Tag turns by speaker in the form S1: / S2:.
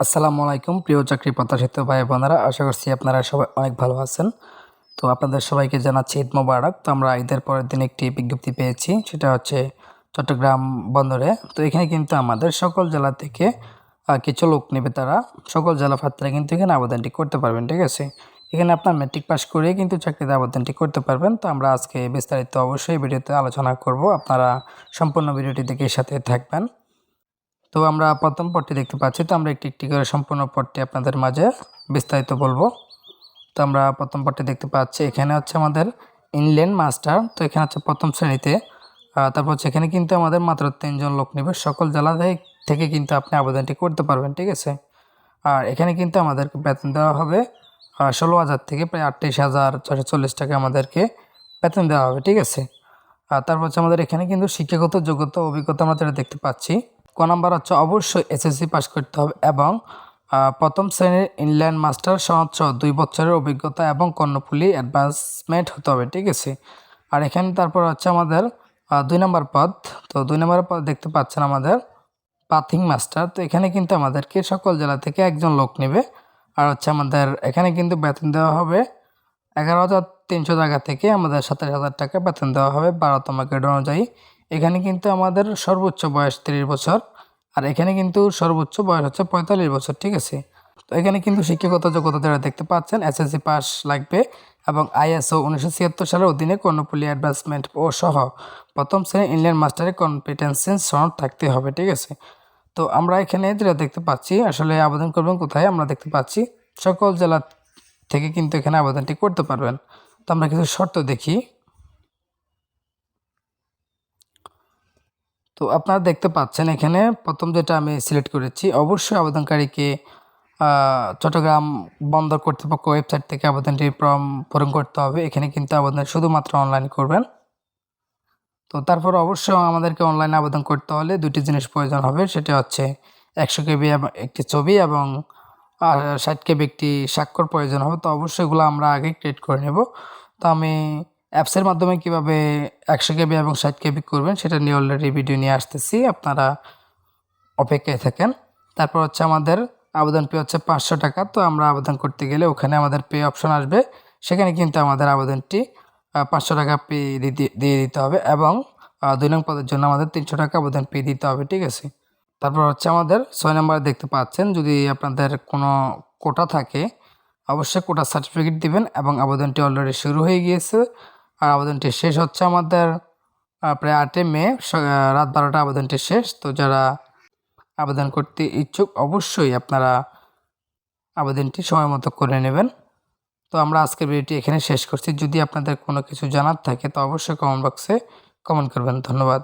S1: আসসালামু আলাইকুম, প্রিয় চাকরি প্রত্যাশিত ভাই বোনেরা, আশা করছি আপনারা সবাই অনেক ভালো আছেন। তো আপনাদের সবাইকে জানাচ্ছি ঈদ মোবারক। তো আমরা ঈদের পরের দিন একটি বিজ্ঞপ্তি পেয়েছি, সেটা হচ্ছে চট্টগ্রাম বন্দরে। তো এখানে কিন্তু আমাদের সকল জেলা থেকে কিছু লোক নেবে তারা। সকল জেলা ফাত্রা কিন্তু এখানে আবেদনটি করতে পারবেন, ঠিক আছে? এখানে আপনার ম্যাট্রিক পাস করে কিন্তু চাকরিতে আবেদনটি করতে পারবেন। তো আমরা আজকে বিস্তারিত অবশ্যই ভিডিওতে আলোচনা করব। আপনারা সম্পূর্ণ ভিডিওটি দেখে সাথে থাকবেন। তো আমরা প্রথম পটটি দেখতে পাচ্ছি, তো আমরা একটি একটি করে সম্পূর্ণ পটটি আপনাদের মাঝে বিস্তারিত বলব। তো আমরা প্রথম পটটি দেখতে পাচ্ছি, এখানে হচ্ছে আমাদের ইনল্যান্ড মাস্টার, তো এখানে হচ্ছে প্রথম শ্রেণীতে। তারপর হচ্ছে এখানে কিন্তু আমাদের মাত্র তিনজন লোক নেবে, সকল জেলা থেকে- কিন্তু আপনি আবেদনটি করতে পারবেন, ঠিক আছে? আর এখানে কিন্তু আমাদেরকে বেতন দেওয়া হবে ষোলো হাজার থেকে প্রায় আটত্রিশ হাজার ছশো চল্লিশ টাকা আমাদেরকে বেতন দেওয়া হবে, ঠিক আছে? আর তারপর হচ্ছে আমাদের এখানে কিন্তু শিক্ষাগত যোগ্যতা, অভিজ্ঞতা আমরা যেটা দেখতে পাচ্ছি ক নাম্বার হচ্ছে অবশ্যই এসএসসি পাস করতে হবে এবং প্রথম শ্রেণির ইনল্যান্ড মাস্টার সনদ সহ দুই বছরের অভিজ্ঞতা এবং কর্ণফুলি অ্যাডভান্সমেন্ট হতে হবে, ঠিক আছে? আর এখানে তারপর হচ্ছে আমাদের দুই নম্বর পদ। তো দুই নম্বর পদ দেখতে পাচ্ছেন আমাদের পাথিং মাস্টার তো এখানে কিন্তু আমাদেরকে সকল জেলা থেকে একজন লোক নেবে। আর হচ্ছে আমাদের এখানে কিন্তু বেতন দেওয়া হবে এগারো হাজার তিনশো টাকা থেকে আমাদের সাতাশ হাজার টাকা বেতন দেওয়া হবে বারোতম গ্রেড অনুযায়ী। এখানে কিন্তু আমাদের সর্বোচ্চ বয়স তিরিশ বছর, আর এখানে কিন্তু সর্বোচ্চ বয়স হচ্ছে পঁয়তাল্লিশ বছর, ঠিক আছে? তো এখানে কিন্তু শিক্ষাগত যোগ্যতা যারা দেখতে পাচ্ছেন এসএসসি পাস লাগবে এবং আইএসও উনিশশো ছিয়াত্তর সালের অধীনে কর্ণপল্লী অ্যাডভান্সমেন্ট ও সহ প্রথম শ্রেণির ইন্ডিয়ান মাস্টারের কম্পিটেন্সি সনদ থাকতে হবে, ঠিক আছে? তো আমরা এখানে যেটা দেখতে পাচ্ছি, আসলে আবেদন করবেন কোথায়? আমরা দেখতে পাচ্ছি সকল জেলা থেকে কিন্তু এখানে আবেদনটি করতে পারবেন। তো আমরা কিছু শর্ত দেখি। তো আপনারা দেখতে পাচ্ছেন এখানে প্রথম যেটা আমি সিলেক্ট করেছি, অবশ্যই আবেদনকারীকে চট্টগ্রাম বন্দর কর্তৃপক্ষ ওয়েবসাইট থেকে আবেদনটি ফর্ম পূরণ করতে হবে। এখানে কিন্তু আবেদন শুধুমাত্র অনলাইন করবেন। তো তারপর অবশ্যই আমাদেরকে অনলাইনে আবেদন করতে হলে দুটি জিনিস প্রয়োজন হবে, সেটা হচ্ছে একশো কেবি একটি ছবি এবং ষাট কেবি একটি স্বাক্ষর প্রয়োজন হবে। তো অবশ্যই এগুলো আমরা আগে ক্রিয়েট করে নেব। তো আমি অ্যাপসের মাধ্যমে কীভাবে একশো কেবি এবং ষাট কেবি করবেন, সেটা নিয়ে অলরেডি ভিডিও নিয়ে আসতেছি। আপনারা অপেক্ষায় থাকেন। তারপর হচ্ছে আমাদের আবেদন পে হচ্ছে পাঁচশো টাকা। তো আমরা আবেদন করতে গেলে ওখানে আমাদের পে অপশন আসবে। সেখানে কিন্তু আমাদের আবেদনটি পাঁচশো টাকা পে দিয়ে দিতে হবে এবং দুই নং পদের জন্য আমাদের তিনশো টাকা আবেদন পে দিতে হবে, ঠিক আছে? তারপর হচ্ছে আমাদের ছয় নম্বরে দেখতে পাচ্ছেন, যদি আপনাদের কোনো কোটা থাকে, অবশ্যই কোটা সার্টিফিকেট দিবেন এবং আবেদনটি অলরেডি শুরু হয়ে গিয়েছে। আর আবেদনটি শেষ হচ্ছে আমাদের প্রায় আটই মে রাত বারোটা আবেদনটি শেষ। তো যারা আবেদন করতে ইচ্ছুক, অবশ্যই আপনারা আবেদনটি সময় মতো করে নেবেন। তো আমরা আজকের ভিডিওটি এখানে শেষ করছি। যদি আপনাদের কোনো কিছু জানার থাকে, তো অবশ্যই কমেন্ট বক্সে কমেন্ট করবেন। ধন্যবাদ।